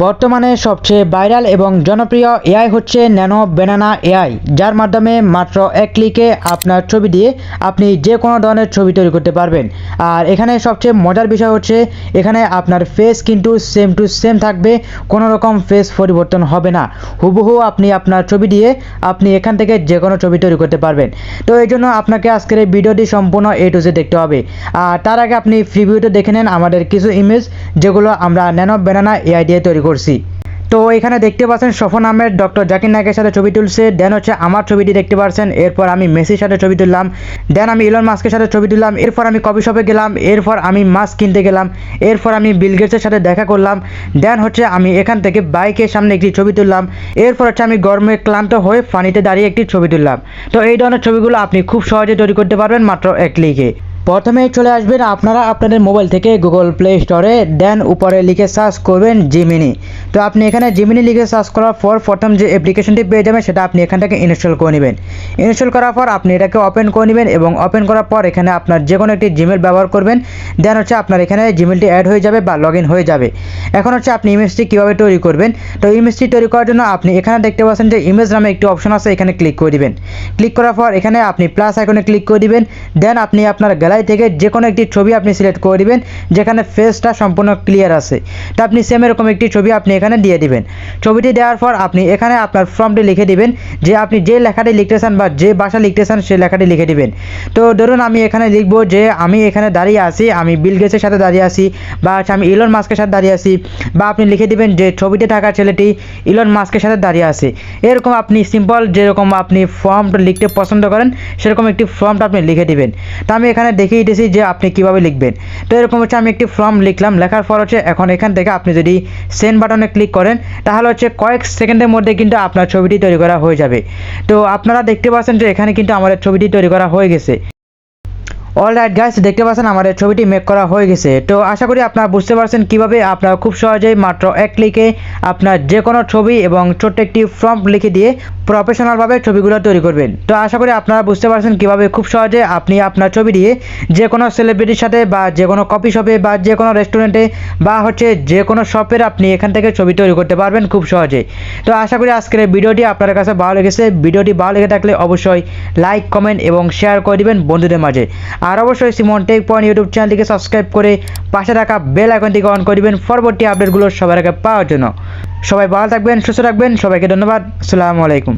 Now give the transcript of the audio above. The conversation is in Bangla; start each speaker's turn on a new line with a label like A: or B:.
A: বর্তমানে সবচেয়ে ভাইরাল এবং জনপ্রিয় এআই হচ্ছে ন্যানো ব্যানানা এআই, যার মাধ্যমে মাত্র এক ক্লিকে আপনার ছবি দিয়ে আপনি যে কোনো ধরনের ছবি তৈরি করতে পারবেন। আর এখানে সবচেয়ে মজার বিষয় হচ্ছে, এখানে আপনার ফেস কিন্তু সেম টু সেম থাকবে, কোনো রকম ফেস পরিবর্তন হবে না। হুবহু আপনি আপনার ছবি দিয়ে আপনি এখান থেকে যে কোনো ছবি তৈরি করতে পারবেন। তো এই জন্য আপনাকে আজকের এই ভিডিওটি সম্পূর্ণ এ টু জে দেখতে হবে। আর তার আগে আপনি ফ্রি ভিডিওতে দেখে নেন আমাদের কিছু ইমেজ যেগুলো আমরা ন্যানো ব্যানানা এআই দিয়ে তৈরি করছি। তো এখানে দেখতে পাচ্ছেন সফন আহমেদ, ডক্টর জাকির নায়কের সাথে ছবি তুলছে। দেন হচ্ছে আমার ছবিটি দেখতে পাচ্ছেন, এরপর আমি মেসির সাথে ছবি তুললাম। দেন আমি ইলন মাস্কের সাথে ছবি তুললাম। এরপর আমি কফি শপে গেলাম। এরপর আমি মাস্ক কিনতে গেলাম। এরপর আমি বিল গেটসের সাথে দেখা করলাম। দেন হচ্ছে আমি এখান থেকে বাইকের সামনে একটি ছবি তুললাম। এরপর হচ্ছে আমি গরমে ক্লান্ত হয়ে পানিতে দাঁড়িয়ে একটি ছবি তুললাম। তো এই ধরনের ছবিগুলো আপনি খুব সহজে তৈরি করতে পারবেন মাত্র এক ক্লিকে। প্রথমে চলে আসবেন আপনারা আপনাদের মোবাইল থেকে গুগল প্লে স্টোরে দেন উপরে লিখে সার্চ করবেন জিমিনি তো আপনি এখানে জিমিনি লিখে সার্চ করার পর প্রথম যে অ্যাপ্লিকেশনটি পেয়ে যাবেন, সেটা আপনি এখান থেকে ইনস্টল করে নেবেন। ইনস্টল করার পর আপনি এটাকে ওপেন করে নেবেন এবং ওপেন করার পর এখানে আপনার যে কোনো একটি জিমেল ব্যবহার করবেন। দেন হচ্ছে আপনার এখানে জিমেলটি অ্যাড হয়ে যাবে বা লগ হয়ে যাবে। এখন হচ্ছে আপনি ইমেজটি কীভাবে তৈরি করবেন? তো ইমেজটি তৈরি করার জন্য আপনি এখানে দেখতে পাচ্ছেন যে ইমেজ নামে একটি অপশন আছে, এখানে ক্লিক করে দিবেন। ক্লিক করার পর এখানে আপনি প্লাস আইকনে ক্লিক করে দিবেন। দেন আপনি আপনার গ্যালারি থেকে যে কোনো একটি ছবি আপনি সিলেক্ট করে দিবেন, যেখানে ফেসটা সম্পূর্ণ ক্লিয়ার আছে। তো আপনি সেম এরকম একটি ছবি আপনি এখানে দিয়ে দিবেন। ছবিটি দেওয়ার পর আপনি এখানে আপনার ফর্মটি লিখে দিবেন, যে আপনি যে লেখাটি লিখতে চান বা যে ভাষা লিখতেছেন সেই লেখাটি লিখে দিবেন। তো ধরুন আমি এখানে লিখব যে আমি এখানে দাঁড়িয়ে আছি, আমি বিল গেটসের সাথে দাঁড়িয়ে আছি, বা আমি ইলন মাস্কের সাথে দাঁড়িয়ে আছি, বা আপনি লিখে দিবেন যে ছবিতে থাকা ছেলেটি ইলন মাস্কের সাথে দাঁড়িয়ে আছে। এরকম আপনি সিম্পল যেরকম আপনি ফর্মটা লিখতে পছন্দ করেন, সেরকম একটি ফর্মটা আপনি লিখে দিবেন। তো আমি এখানে দেখিয়ে দিয়েছি যে আপনি কীভাবে লিখবেন। তো এরকম হচ্ছে আমি একটি ফর্ম লিখলাম। লেখার পর হচ্ছে এখন এখান থেকে আপনি যদি সেন্ড বাটনে ক্লিক করেন, তাহলে হচ্ছে কয়েক সেকেন্ডের মধ্যে কিন্তু আপনার ছবিটি তৈরি করা হয়ে যাবে। তো আপনারা দেখতে পাচ্ছেন যে এখানে কিন্তু আমাদের ছবিটি তৈরি করা হয়ে গেছে। অল রাইট গাইস দেখতে পাচ্ছেন আমাদের ছবিটি মেক করা হয়ে গেছে। তো আশা করি আপনারা বুঝতে পারছেন কীভাবে আপনারা খুব সহজেই মাত্র এক ক্লিকে আপনার যে কোনো ছবি এবং ছোট্ট একটি ফর্ম লিখে দিয়ে প্রফেশনালভাবে ছবিগুলো তৈরি করবেন। তো আশা করি আপনারা বুঝতে পারছেন কীভাবে খুব সহজে আপনি আপনার ছবি দিয়ে যে কোনো সেলিব্রিটির সাথে বা যে কোনো কফি শপে বা যে কোনো রেস্টুরেন্টে বা হচ্ছে যে কোনো শপের আপনি এখান থেকে ছবি তৈরি করতে পারবেন খুব সহজে। তো আশা করি আজকের ভিডিওটি আপনার কাছে ভালো লেগেছে। ভিডিওটি ভালো লেগে থাকলে অবশ্যই লাইক কমেন্ট এবং শেয়ার করে দিবেন বন্ধুদের মাঝে। আর অবশ্যই সিমন টেক পয়েন্ট ইউটিউব চ্যানেলটিকে সাবস্ক্রাইব করে পাশে থাকা বেল আইকনটিকে অন করবেন পরবর্তী আপডেটগুলো সবার আগে পাওয়ার জন্য। সবাই ভালো থাকবেন, সুস্থ থাকবেন। সবাইকে ধন্যবাদ। আসসালামু আলাইকুম।